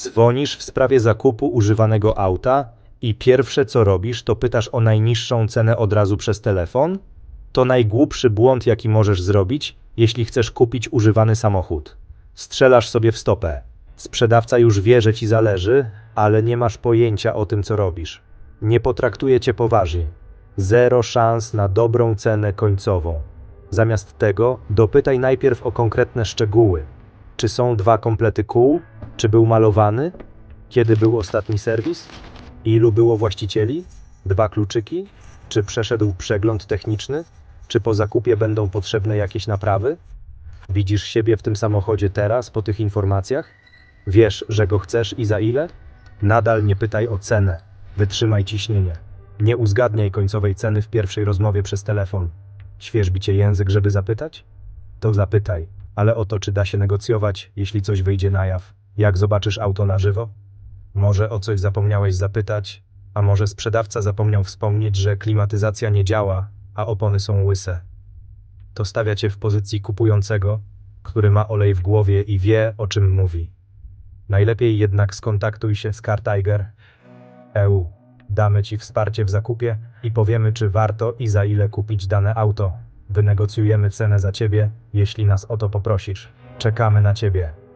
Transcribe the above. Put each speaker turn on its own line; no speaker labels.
Dzwonisz w sprawie zakupu używanego auta i pierwsze co robisz, to pytasz o najniższą cenę od razu przez telefon? To najgłupszy błąd, jaki możesz zrobić, jeśli chcesz kupić używany samochód. Strzelasz sobie w stopę. Sprzedawca już wie, że ci zależy, ale nie masz pojęcia o tym, co robisz. Nie potraktuje cię poważnie. Zero szans na dobrą cenę końcową. Zamiast tego dopytaj najpierw o konkretne szczegóły. Czy są dwa komplety kół? Czy był malowany? Kiedy był ostatni serwis? Ilu było właścicieli? Dwa kluczyki? Czy przeszedł przegląd techniczny? Czy po zakupie będą potrzebne jakieś naprawy? Widzisz siebie w tym samochodzie teraz po tych informacjach? Wiesz, że go chcesz i za ile? Nadal nie pytaj o cenę. Wytrzymaj ciśnienie. Nie uzgadniaj końcowej ceny w pierwszej rozmowie przez telefon. Świeżbi cię język, żeby zapytać? To zapytaj, ale o to, czy da się negocjować, jeśli coś wyjdzie na jaw. Jak zobaczysz auto na żywo? Może o coś zapomniałeś zapytać, a może sprzedawca zapomniał wspomnieć, że klimatyzacja nie działa, a opony są łyse. To stawia cię w pozycji kupującego, który ma olej w głowie i wie, o czym mówi. Najlepiej jednak skontaktuj się z Car Tiger EU. Damy ci wsparcie w zakupie i powiemy, czy warto i za ile kupić dane auto. Wynegocjujemy cenę za ciebie, jeśli nas o to poprosisz. Czekamy na ciebie.